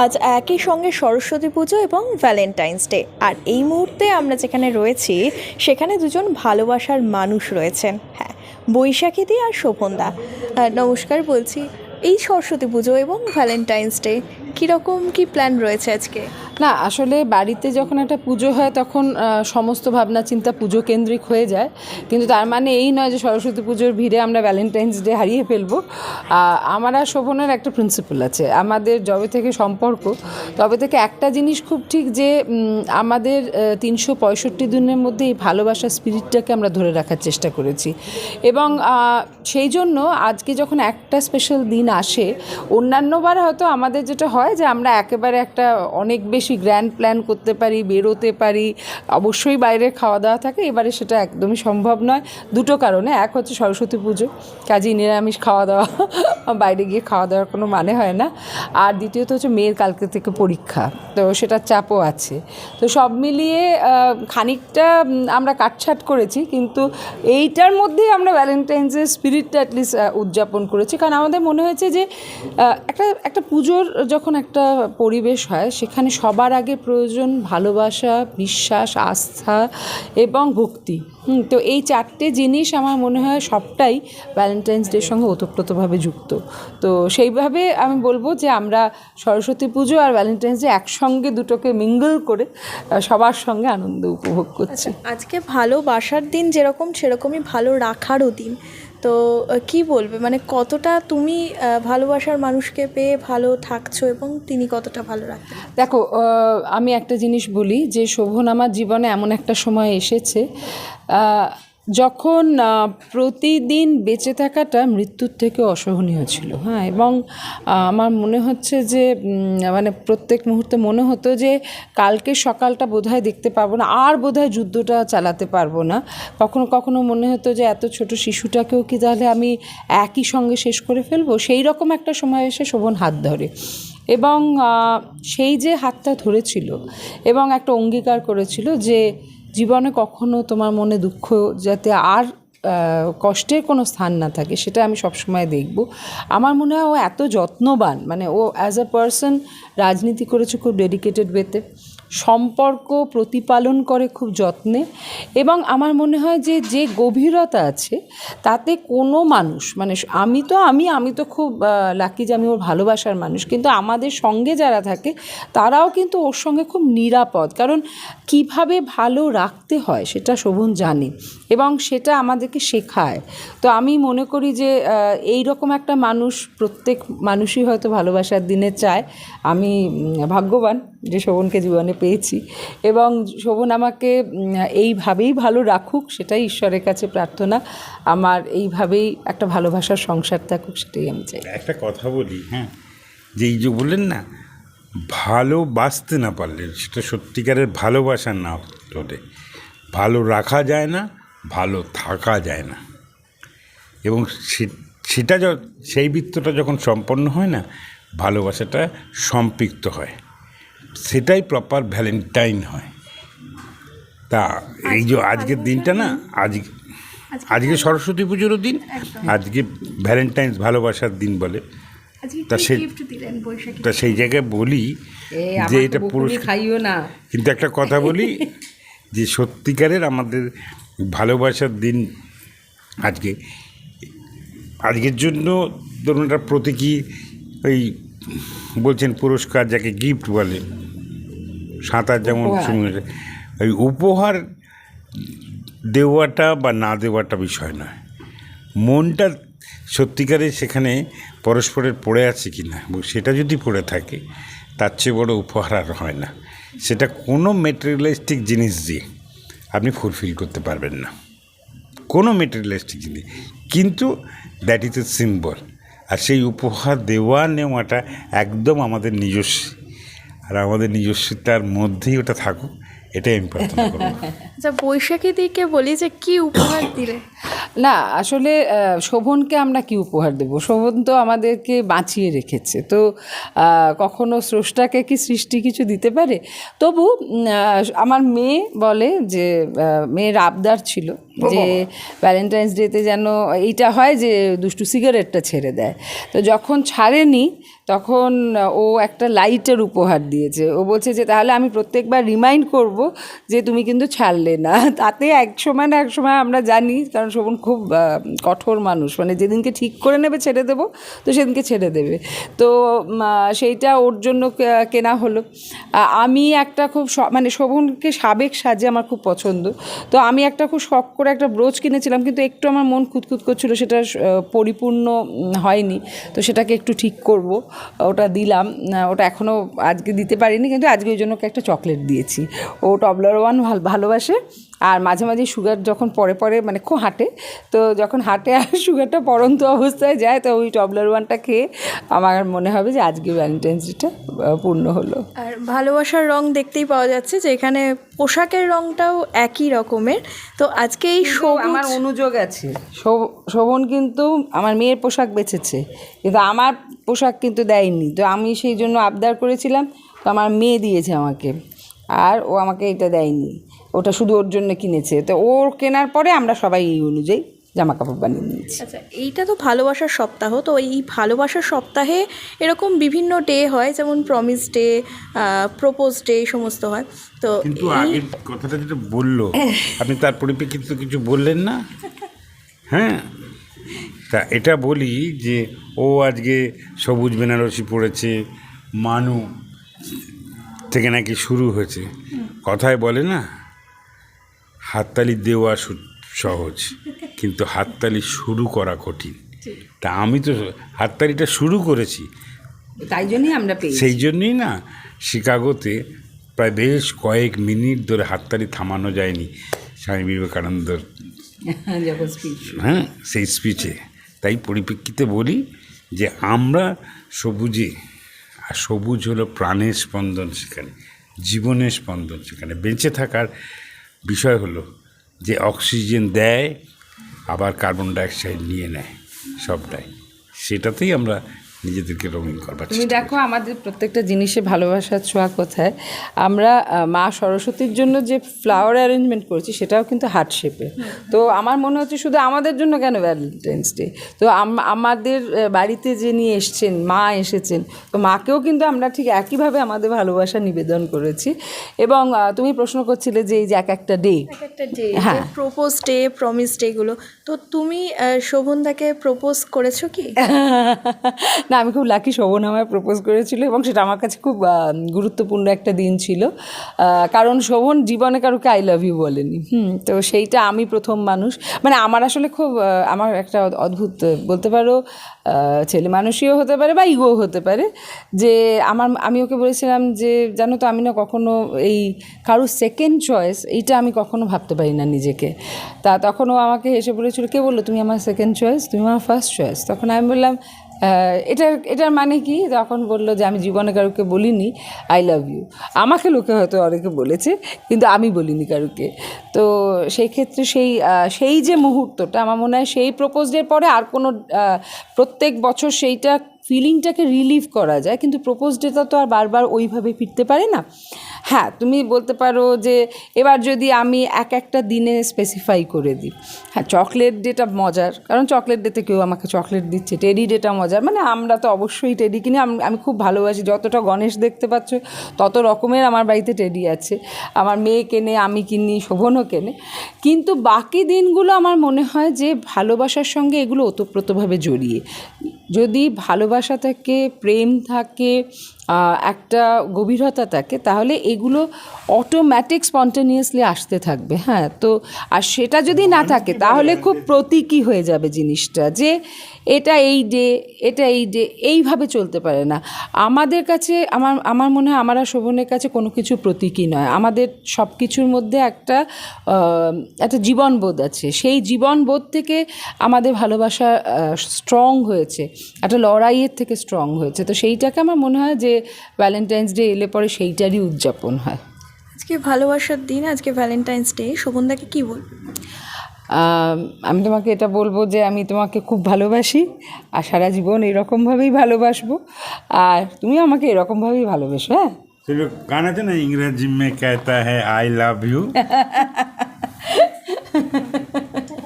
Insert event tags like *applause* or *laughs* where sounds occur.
আজ একই সঙ্গে সরস্বতী পুজো এবং ভ্যালেন্টাইন্স ডে আর এই মুহূর্তে আমরা যেখানে রয়েছি, সেখানে দুজন ভালোবাসার মানুষ রয়েছেন। হ্যাঁ বৈশাখীদি আর শোভনদা। নমস্কার বলছি, এই সরস্বতী পুজো এবং ভ্যালেন্টাইন্স ডে কীরকম কী প্ল্যান রয়েছে আজকে? না, আসলে বাড়িতে যখন একটা পুজো হয় তখন সমস্ত ভাবনা চিন্তা পুজো কেন্দ্রিক হয়ে যায়। কিন্তু তার মানে এই নয় যে সরস্বতী পুজোর ভিড়ে আমরা ভ্যালেন্টাইন্স ডে হারিয়ে ফেলব। আমার আর শোভনের একটা প্রিন্সিপাল আছে। আমাদের যবে থেকে সম্পর্ক, তবে থেকে একটা জিনিস খুব ঠিক যে আমাদের তিনশো পঁয়ষট্টি দিনের মধ্যে এই ভালোবাসার স্পিরিটটাকে আমরা ধরে রাখার চেষ্টা করেছি। এবং সেই জন্য আজকে যখন একটা স্পেশাল দিন আসে, অন্যান্যবার হয়তো আমাদের যেটা হয় যে আমরা একেবারে একটা অনেক বেশি গ্র্যান্ড প্ল্যান করতে পারি, বেরোতে পারি, অবশ্যই বাইরে খাওয়া দাওয়া থাকে, এবারে সেটা একদমই সম্ভব নয়। দুটো কারণে, এক হচ্ছে সরস্বতী পুজো কাজেই নিরামিষ খাওয়া দাওয়া *laughs* বাইরে গিয়ে খাওয়া দাওয়ার কোনো মানে হয় না। আর দ্বিতীয়ত হচ্ছে মেয়ের কালকে থেকে পরীক্ষা, তো সেটার চাপও আছে। তো সব মিলিয়ে খানিকটা আমরা কাটছাট করেছি, কিন্তু এইটার মধ্যেই আমরা ভ্যালেন্টাইন্সের স্পিরিটটা অ্যাটলিস্ট উদযাপন করেছি। কারণ আমাদের মনে হয়েছে যে একটা একটা পুজোর যখন একটা পরিবেশ হয়, সেখানে সবার আগে প্রয়োজন ভালোবাসা, বিশ্বাস, আস্থা এবং ভক্তি। তো এই চারটে জিনিস আমার মনে হয় সবটাই ভ্যালেন্টাইন্স ডের সঙ্গে ওতপ্রোতভাবে যুক্ত। তো সেইভাবে আমি বলব যে আমরা সরস্বতী পুজো আর ভ্যালেন্টাইন্স ডে একসঙ্গে দুটোকে মিঙ্গল করে সবার সঙ্গে আনন্দ উপভোগ করছি। আজকে ভালোবাসার দিন যেরকম, সেরকমই ভালো রাখারও দিন। তো কি বলবে? মানে কতটা তুমি ভালোবাসার মানুষকে পেয়ে ভালো থাকছো এবং তিনি কতটা ভালো রাখ দেখো আমি একটা জিনিস বলি যে, শোভন আমার জীবনে এমন একটা সময় এসেছে যখন প্রতিদিন বেঁচে থাকাটা মৃত্যুর থেকে অসহনীয় ছিল হ্যাঁ এবং আমার মনে হচ্ছে যে মানে প্রত্যেক মুহূর্তে মনে হতো যে, কালকে সকালটা বোধহয় দেখতে পারব না, আর বোধহয় যুদ্ধটা চালাতে পারব না। কখনো কখনো মনে হতো যে, এত ছোট শিশুটাকেও কি তাহলে আমি একই সঙ্গে শেষ করে ফেলব? সেই রকম একটা সময় এসে শোভন হাত ধরে। এবং সেই যে হাতটা ধরেছিল, এবং একটা অঙ্গীকার করেছিল যে জীবনে কখনো তোমার মনে দুঃখ যাতে আর কষ্টের কোনো স্থান না থাকে, সেটা আমি সবসময় দেখব। আমার মনে হয় ও এত যত্নবান মানে ও অ্যাজ আ পার্সন রাজনীতি করেছে খুব ডেডিকেটেড ওয়েতে সম্পর্ক প্রতিপালন করে খুব যত্নে এবং আমার মনে হয় যে যে গভীরতা আছে, তাতে কোনো মানুষ মানে আমি তো, আমি আমি তো খুব লাকি যে আমি ওর ভালোবাসার মানুষ, কিন্তু আমাদের সঙ্গে যারা থাকে, তারাও কিন্তু ওর সঙ্গে খুব নিরাপদ। কারণ কীভাবে ভালো রাখতে হয় সেটা শোভন জানে এবং সেটা আমাদেরকে শেখায়। তো আমি মনে করি যে এই রকম একটা মানুষ প্রত্যেক মানুষই হয়তো ভালোবাসার দিনে চায়। আমি ভাগ্যবান যে শোভনকে জীবনে পেয়েছি। এবং শোভন আমাকে এইভাবেই ভালো রাখুক সেটাই ঈশ্বরের কাছে প্রার্থনা। আমার এইভাবেই একটা ভালোবাসার সংসার থাকুক সেটাই আমি চাই। একটা কথা বলি হ্যাঁ? যে এই যে বললেন না, ভালোবাসতে না পারলে, সেটা সত্যিকারের ভালোবাসা না হলে, ভালো রাখা যায় না, ভালো থাকা যায় না। এবং সেটা সেই বৃত্তটা যখন সম্পন্ন হয় না, ভালোবাসাটা সম্পৃক্ত হয়। সেটাই প্রপার ভ্যালেন্টাইন হয়। তা এই যে আজকের দিনটা না আজ আজকে সরস্বতী পুজোরও দিন আজকে ভ্যালেন্টাইন্স ভালোবাসার দিন বলে। তা সে তা সেই জায়গায় বলি যে এটা পুরুষ খাইও না। কিন্তু একটা কথা বলি *laughs* যে সত্যিকারের আমাদের ভালোবাসার দিন আজকে। আজকের জন্য ধরুন একটা প্রতীকী ওই বলছেন পুরস্কার যাকে গিফট বলে। সাঁতার যেমন ওই উপহার দেওয়াটা বা না দেওয়াটা বিষয় নয়। মনটা সত্যিকারে সেখানে পরস্পরের পড়ে আছে কি না এবং সেটা যদি পড়ে থাকে তার চেয়ে বড় উপহার আর হয় না। সেটা কোনো মেটেরিয়ালিস্টিক জিনিস দিয়ে আপনি ফুলফিল করতে পারবেন না। কোনো মেটেরিয়ালিস্টিক জিনিস কিন্তু দ্যাট ইজ এ সিম্বল আর সেই উপহার দেওয়া নেওয়াটা একদম আমাদের নিজস্ব আর আমাদের নিজস্বতার মধ্যেই ওটা থাকুক, এটাই আমি প্রার্থনা করব। আচ্ছা বৈশাখী দিকে বলি যে, কি উপহার দিলে? না আসলে শোভনকে আমরা কি উপহার দেব? শোভন তো আমাদেরকে বাঁচিয়ে রেখেছে। তো কখনো স্রষ্টাকে কি সৃষ্টি কিছু দিতে পারে? তবু আমার মেয়ে বলে যে মেয়ের আবদার ছিল যে ভ্যালেন্টাইন্স ডেতে যেন এইটা হয় যে দুষ্টু সিগারেটটা ছেড়ে দেয়। তো যখন ছাড়েনি তখন ও একটা লাইটের উপহার দিয়েছে। ও বলছে যে তাহলে আমি প্রত্যেকবার রিমাইন্ড করব যে তুমি কিন্তু ছাড়লে না। তাতে এক সময় না এক সময় আমরা জানি কারণ শোভন খুব কঠোর মানুষ। মানে যেদিনকে ঠিক করে নেবে ছেড়ে দেবো, তো সেদিনকে ছেড়ে দেবে। তো সেইটা ওর জন্য কেনা হলো। আমি একটা খুব মানে শোভনকে সাবেক সাজে আমার খুব পছন্দ। তো আমি একটা খুব শখ করে একটা ব্রোচ কিনেছিলাম, কিন্তু একটু আমার মন খুঁতখুত করছিল, সেটা পরিপূর্ণ হয়নি। তো সেটাকে একটু ঠিক করব, ওটা দিলাম। ওটা এখনও আজকে দিতে পারিনি, কিন্তু আজকে ওই জন্য একটা চকলেট দিয়েছি। ও টবলার ওয়ান ভালোবাসে। আর মাঝে মাঝে সুগার যখন পরে পরে মানে খুব হাঁটে তো যখন হাঁটে আর *laughs* সুগারটা পরন্ত অবস্থায় যায় তো ওই টবলার ওয়ানটা খেয়ে আমার মনে হবে যে আজকে ভ্যালেন্টাইন্স ডেটা পূর্ণ হলো। আর ভালোবাসার রং দেখতেই পাওয়া যাচ্ছে যে এখানে পোশাকের রংটাও একই রকমের। তো আজকে এই আমার অনুযোগ আছে। শোভ- শোভন কিন্তু আমার মেয়ের পোশাক বেচেছে কিন্তু আমার পোশাক কিন্তু দেয়নি। তো আমি সেই জন্য আবদার করেছিলাম তো আমার মেয়ে দিয়েছে আমাকে আর ও আমাকে এটা দেয়নি। ওটা শুধু ওর জন্য কিনেছে। তো ওর কেনার পরে আমরা সবাই এই অনুযায়ী জামা কাপড় বানিয়ে নিয়েছি। আচ্ছা এইটা তো ভালোবাসার সপ্তাহ তো এই ভালোবাসার সপ্তাহে এরকম বিভিন্ন ডে হয় যেমন প্রমিস ডে প্রপোজ ডে এই সমস্ত হয়। তো কিন্তু আগের কথাটা যেটা বলল আপনি তার পরিপ্রেক্ষিতে তো কিছু বললেন না? হ্যাঁ। তা এটা বলি যে ও আজকে সবুজ বেনারসি পড়েছে মানু থেকে নাকি শুরু হয়েছে। কথায় বলে না? হাততালি দেওয়া সহজ কিন্তু হাততালি শুরু করা কঠিন। তা আমি তো হাততালিটা শুরু করেছি। তাই জন্যই আমরা পেয়েছি। সেই জন্যই না শিকাগোতে প্রায় বেশ কয়েক মিনিট ধরে হাততালি থামানো যায়নি স্বামী বিবেকানন্দর *laughs* হ্যাঁ সেই স্পিচে তাই পরিপ্রেক্ষিতে বলি যে আমরা সবুজে আর সবুজ হলো প্রাণের স্পন্দন সেখানে জীবনের স্পন্দন সেখানে। বেঁচে থাকার বিষয় হলো যে অক্সিজেন দেয় আবার কার্বন ডাইঅক্সাইড নিয়ে নেয় সবটাই। সেটাতেই আমরা নিজেদেরকে রঙিন করবার তুমি দেখো আমাদের প্রত্যেকটা জিনিসে ভালোবাসার ছোঁয়া কোথায়? আমরা মা সরস্বতীর জন্য যে ফ্লাওয়ার অ্যারেঞ্জমেন্ট করছি সেটাও কিন্তু হার্ট শেপে তো আমার মনে হচ্ছে শুধু আমাদের জন্য কেন ভ্যালেন্টাইন্স ডে তো আমাদের বাড়িতে যে নিয়ে এসছেন মা এসেছেন তো মাকেও কিন্তু আমরা ঠিক একইভাবে আমাদের ভালোবাসা নিবেদন করেছি। এবং তুমি প্রশ্ন করছিলে যে এই যে এক একটা ডে একটা ডে হ্যাঁ। প্রপোজ ডে প্রমিস ডেগুলো তো তুমি শোভনদাকে প্রপোজ করেছ কি? *laughs* না, আমি খুব লাকি শোভন আমায় প্রপোজ করেছিল এবং সেটা আমার কাছে খুব গুরুত্বপূর্ণ একটা দিন ছিল। কারণ শোভন জীবনে কারোকে আই লাভ ইউ বলেনি। হুম, তো সেইটা আমি প্রথম মানুষ। মানে আমার আসলে খুব আমার একটা অদ্ভুত, বলতে পারো ছেলে মানুষইও হতে পারে বা ইগো হতে পারে। যে আমার, আমি ওকে বলেছিলাম যে, জানো তো, আমি না কখনো এই কারোর সেকেন্ড চয়েস এইটা আমি কখনো ভাবতে পারি না নিজেকে। তা তখন ও আমাকে হেসে বলেছিল, কে বলল তুমি আমার সেকেন্ড চয়েস তুমি আমার ফার্স্ট চয়েস তখন আমি বললাম এটার এটার মানে কি? যখন বলল যে, আমি জীবনে কারুকে বলিনি আই লাভ ইউ আমাকে লোকে হয়তো অনেকে বলেছে, কিন্তু আমি বলিনি কারুকে। তো সেই ক্ষেত্রে সেই সেই যে মুহূর্তটা, আমার মনে হয় সেই প্রপোজের পরে আর কোনো প্রত্যেক বছর সেইটা ফিলিংটাকে রিলিভ করা যায়, কিন্তু প্রপোজ ডেটা তো আর বারবার ওইভাবে ফিরতে পারে না। হ্যাঁ তুমি বলতে পারো যে এবার যদি আমি এক একটা দিনে স্পেসিফাই করে দিই। হ্যাঁ চকলেট ডেটা মজার, কারণ চকলেট ডেতে কেউ আমাকে চকলেট দিচ্ছে টেডি ডেটা মজার। মানে আমরা তো অবশ্যই টেডি কিনে, আমি খুব ভালোবাসি, যতটা গণেশ দেখতে পাচ্ছ, তত রকমের আমার বাড়িতে টেডি আছে। আমার মেয়ে কেনে, আমি কিনি, শোভনও কেনে। কিন্তু বাকি দিনগুলো আমার মনে হয় যে ভালোবাসার সঙ্গে এগুলো ওতপ্রোতভাবে জড়িয়ে। যদি ভালোবাসা থাকে, প্রেম থাকে একটা গভীরতা থাকে তাহলে এগুলো অটোম্যাটিক স্পন্টেনিয়াসলি আসতে থাকবে হ্যাঁ? তো আর সেটা যদি না থাকে তাহলে খুব প্রতীকী হয়ে যাবে জিনিসটা যে এটা এই ডে এটা এই ডে এইভাবে চলতে পারে না। আমাদের কাছে আমার আমার মনে হয় আমার আর শোভনের কাছে কোনো কিছু প্রতীকী নয়। আমাদের সব কিছুর মধ্যে একটা একটা জীবনবোধ আছে। সেই জীবনবোধ থেকে আমাদের ভালোবাসা স্ট্রং হয়েছে একটা লড়াইয়ের থেকে স্ট্রং হয়েছে। তো সেইটাকে আমার মনে হয় যে ভ্যালেন্টাইন্স ডে এলে পরে সেইটারই উদযাপন হয়। আজকে ভালোবাসার দিন আজকে ভ্যালেন্টাইন্স ডে শোভনদাকে কী বলব আমি তোমাকে এটা বলব যে আমি তোমাকে খুব ভালোবাসি আর সারা জীবন এরকমভাবেই ভালোবাসবো। আর তুমি আমাকে এরকমভাবেই ভালোবাসো হ্যাঁ? চলো গান আছে না ইংরেজি মে কেতা হ্যাঁ আই লাভ ইউ। *laughs*